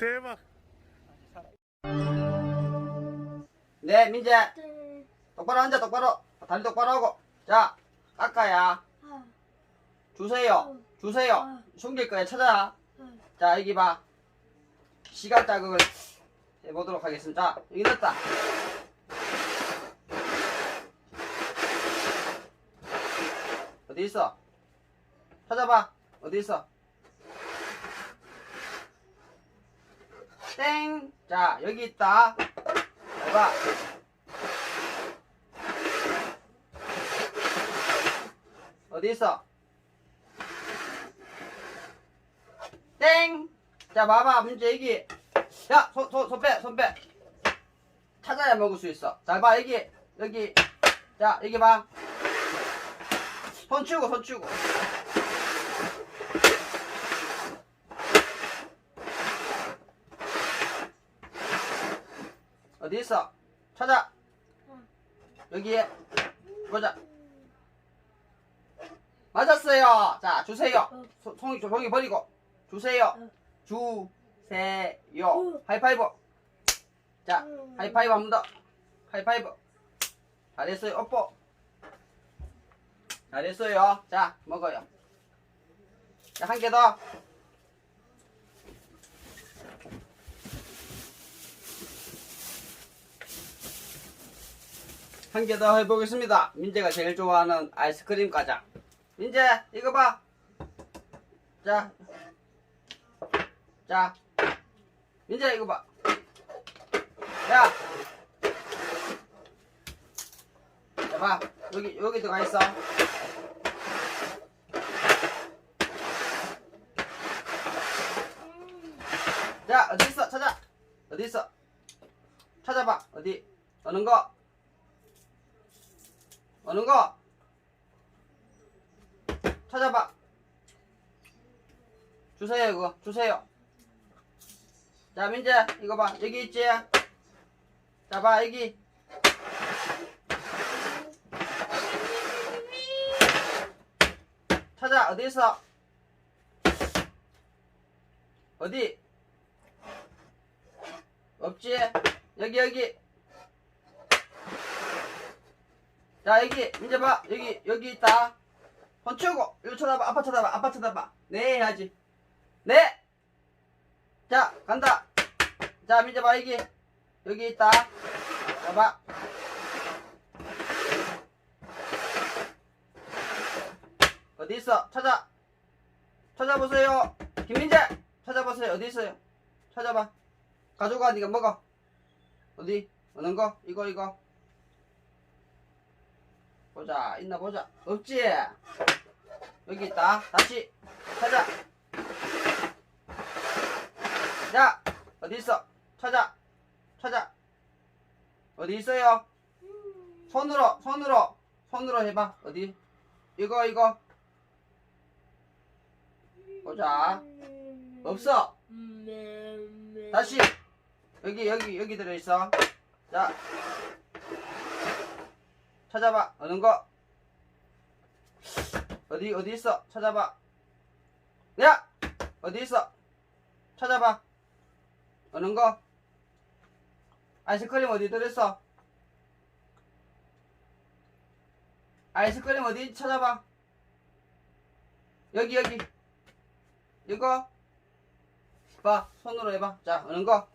대박. 네, 민재. 똑바로 앉아, 똑바로. 다리 똑바로 하고. 자, 깎아야. 주세요. 주세요. 숨길 거야, 찾아. 자, 여기 봐. 시간 자극을 해보도록 하겠습니다. 자, 여기 넣었다. 어디 있어? 찾아봐. 어디 있어? 땡. 자, 여기 있다. 해봐. 어디 있어? 땡! 자, 봐봐, 문제 여기. 야, 손, 손, 손 빼, 손 빼. 찾아야 먹을 수 있어. 잘 봐, 여기, 여기. 자, 여기 봐. 손 치우고, 손 치우고. 어디 있어? 찾아. 여기에. 보자. 맞았어요. 자, 주세요. 소- 송이, 종이 버리고. 주세요. 주세요. 하이파이브. 자, 하이파이브 한 번 더. 하이파이브. 잘했어요. 오뽀. 잘했어요. 자, 먹어요. 자, 한 개 더. 한 개 더 해보겠습니다. 민재가 제일 좋아하는 아이스크림 과자. 민재, 이거 봐. 자. 자. 민재, 이거 봐. 야. 자, 봐. 여기, 여기 들어가 있어. 자, 어디 있어? 찾아. 어디 있어? 찾아봐. 어디? 어느 거? 어느 거? 찾아봐. 주세요, 이거. 주세요. 자, 민재, 이거 봐. 여기 있지? 자, 봐, 여기. 찾아, 어디 있어? 어디? 없지? 여기, 여기. 자, 여기, 민재 봐. 여기, 여기 있다. 손 치우고, 이거 쳐다봐. 아빠 쳐다봐. 아빠 쳐다봐. 네, 해야지. 네! 자, 간다. 자, 민재 봐, 여기. 여기 있다. 자, 봐. 어디 있어? 찾아. 찾아보세요. 김민재! 찾아보세요. 어디 있어요? 찾아봐. 가져가, 니가 먹어. 어디? 어느 거? 이거, 이거. 보자. 있나 보자. 없지? 여기 있다. 다시 찾아. 야, 어디 있어? 찾아. 찾아. 어디 있어요? 손으로, 손으로, 손으로 해봐. 어디? 이거, 이거. 보자. 없어. 다시. 여기, 여기, 여기 들어있어. 자. 찾아봐. 어느 거? 어디, 어디 있어? 찾아봐. 야! 어디 있어? 찾아봐. 어느 거? 아이스크림 어디 들었어? 아이스크림 어디 찾아봐. 여기, 여기. 이거. 봐. 손으로 해봐. 자, 어느 거?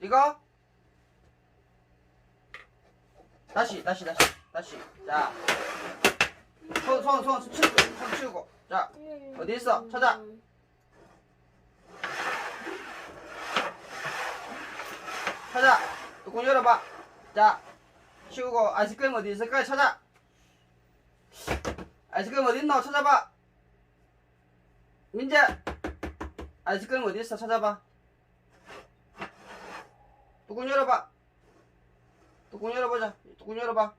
이거? 다시, 다시, 다시, 다시. 자. 손, 손, 손, 손 치우고, 손 치우고. 자, 어디 있어? 찾아. 찾아. 뚜껑 열어봐. 자, 치우고 아이스크림 어디 있을까? 찾아. 아이스크림 어디 있노? 찾아봐. 민재. 아이스크림 어디 있어? 찾아봐. 뚜껑 열어봐. 뚜껑 열어보자. 뚜껑 열어봐.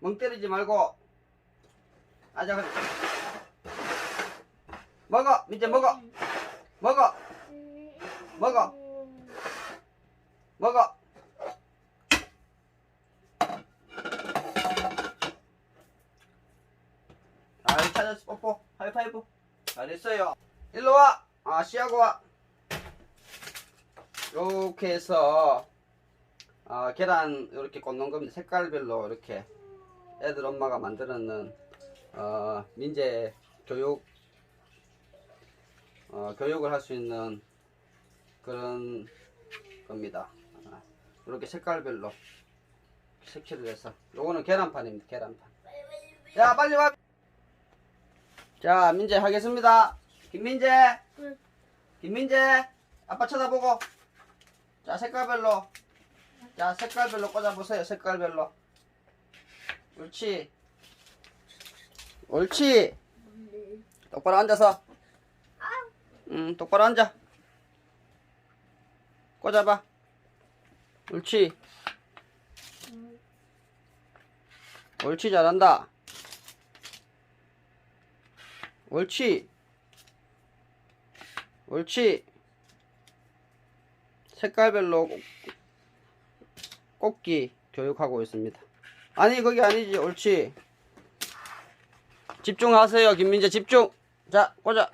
멍 때리지 말고. 아자, 그래. 먹어. 민재 먹어. 먹어. 먹어. 먹어. 아이 찾았어. 하이파이브. 잘했어요. 일로 와. 아, 씨하고 와. 이렇게 해서 아, 계란 이렇게 꽂는 겁니다. 색깔별로 이렇게 애들 엄마가 만들었는 어, 민재 교육 어, 교육을 할 수 있는 그런 겁니다. 아, 이렇게 색깔별로 색칠을 해서 요거는 계란판입니다. 계란판. 자, 빨리 와. 자, 민재 하겠습니다. 김민재. 응. 김민재. 아빠 쳐다보고. 자, 색깔별로. 자, 색깔별로 꽂아보세요. 색깔별로. 옳지. 옳지. 똑바로 앉아서. 응, 똑바로 앉아. 꽂아봐. 옳지. 옳지, 잘한다. 옳지. 옳지. 색깔별로 꽂- 꽂기 교육하고 있습니다. 아니, 그게 아니지. 옳지. 집중하세요, 김민재. 집중. 자, 꽂아.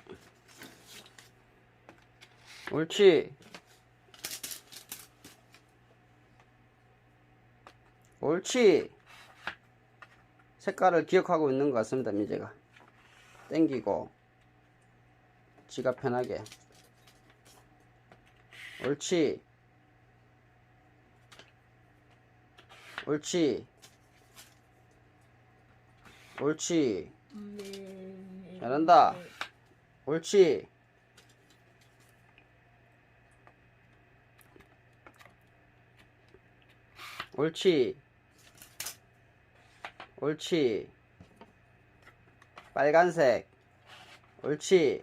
옳지. 옳지. 색깔을 기억하고 있는 것 같습니다, 민재가. 땡기고. 지가 편하게. 옳지. 옳지. 옳지. 잘한다. 옳지. 옳지. 옳지. 빨간색. 옳지.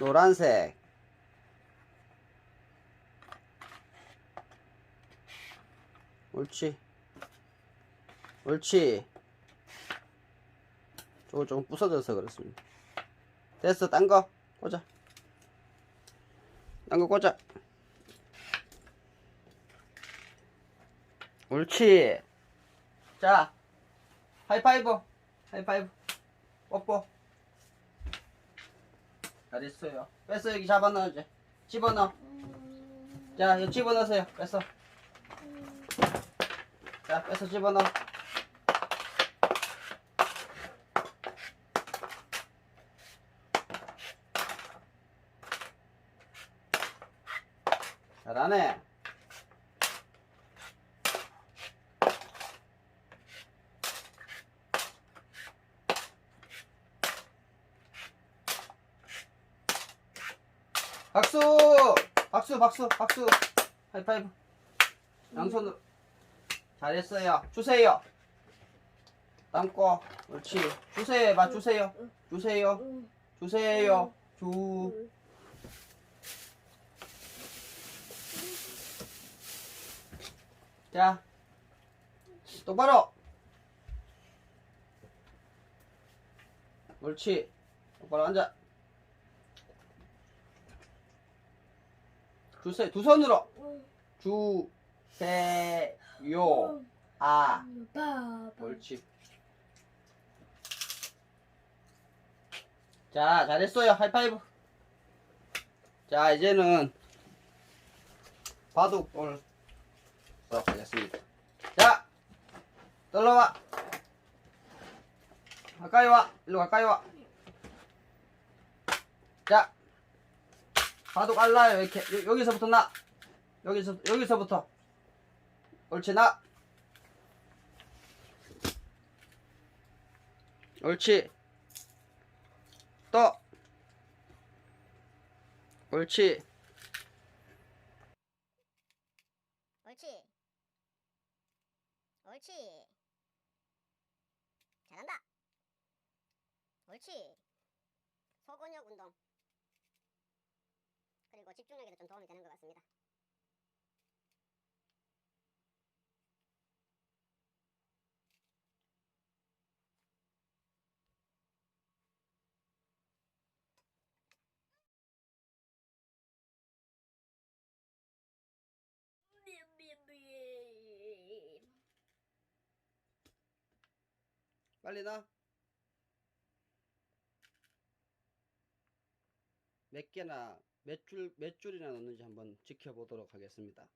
노란색. 옳지. 옳지. 저거 좀 부서져서 그렇습니다. 됐어, 딴 거. 꽂아. 딴 거 꽂아. 옳지. 자, 하이파이브. 하이파이브. 뽀뽀. 잘했어요. 뺐어, 여기 잡아넣어, 이제. 집어넣어. 자, 이거 집어넣으세요. 뺐어. 자, 뺐어, 집어넣어. 잘하네. 박수! 박수, 박수, 박수. 하이파이브. 양손으로. 잘했어요. 주세요. 담고. 옳지. 주세요. 해봐, 주세요. 주세요. 주세요. 주. 자. 똑바로. 옳지. 똑바로 앉아. 주세요. 두 손으로. 주세요. 아. 옳지. 자, 잘했어요. 하이파이브. 자, 이제는 바둑볼 수업 하겠습니다. 자, 떨러와. 가까이 와. 일로 가까이 와. 자, 바둑 알라요. 이렇게. 여, 여기서부터 나. 여기서, 여기서부터. 옳지, 나. 옳지. 또. 옳지. 옳지. 옳지. 잘한다. 옳지. 집중력에도 좀 도움이 되는 것 같습니다. 빨리 나. 몇 개나 몇 줄 몇 줄이나 넣는지 한번 지켜보도록 하겠습니다.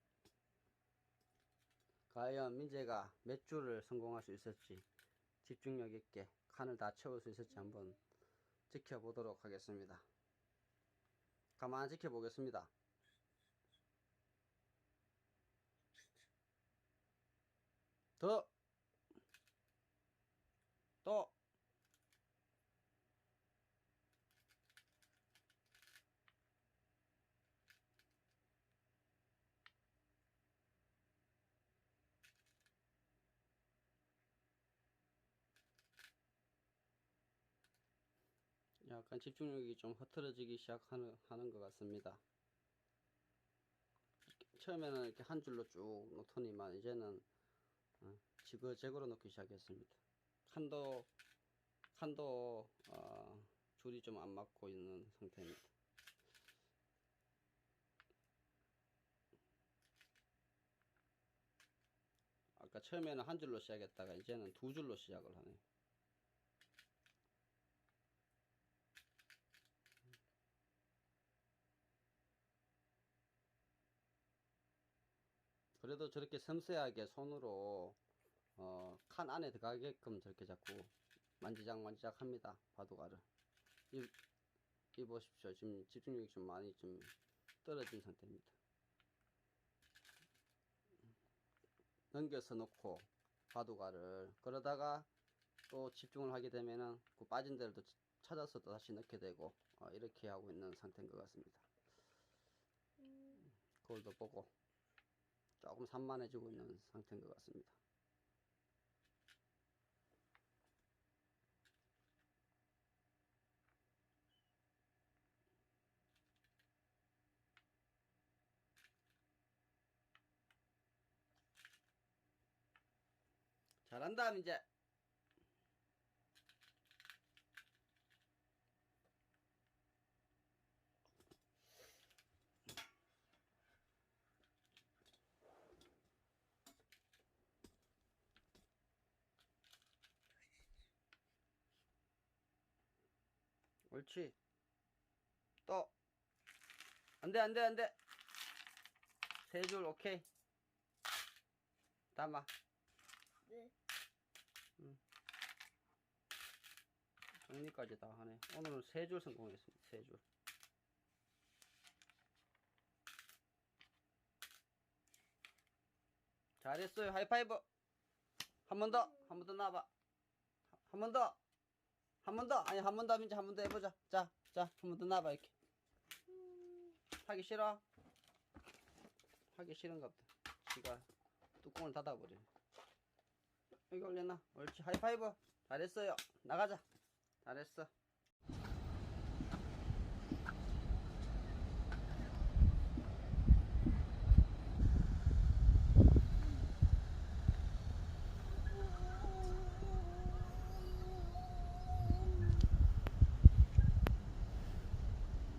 과연 민재가 몇 줄을 성공할 수 있을지 집중력 있게 칸을 다 채울 수 있을지 한번 지켜보도록 하겠습니다. 가만 지켜보겠습니다. 더, 또, 약간 집중력이 좀 흐트러지기 시작하는 하는 것 같습니다. 처음에는 이렇게 한 줄로 쭉 놓더니만 이제는 어, 지그재그로 놓기 시작했습니다. 칸도 칸도 어, 줄이 좀 안 맞고 있는 상태입니다. 아까 처음에는 한 줄로 시작했다가 이제는 두 줄로 시작을 하네요. 그래도 저렇게 섬세하게 손으로 어, 칸 안에 들어가게끔 저렇게 자꾸 만지작 만지작 합니다 바둑알을. 이, 이 보십시오. 지금 집중력이 좀 많이 좀 떨어진 상태입니다. 넘겨서 놓고 바둑알을 그러다가 또 집중을 하게 되면은 그 빠진 데를 또 찾아서 또 다시 넣게 되고 어, 이렇게 하고 있는 상태인 것 같습니다. 그걸도 보고 조금 산만해지고 있는 상태인 것 같습니다. 잘한다 민재. 옳지. 또. 안 돼, 안 돼, 안 돼. 세 줄, 오케이. 담아. 네. 정리까지 다 하네. 오늘은 세 줄 성공했습니다. 세 줄. 잘했어요. 하이파이브. 한 번 더. 한 번 더 나와봐. 한 번 더. 한 번 더. 아니, 한 번더 하면 한번 더 해보자. 자, 자, 한 번더 나와봐, 이렇게. 하기 싫어? 하기 싫은가 보다. 지가 뚜껑을 닫아버려. 여기 올려놔. 옳지. 하이파이브. 잘했어요. 나가자. 잘했어.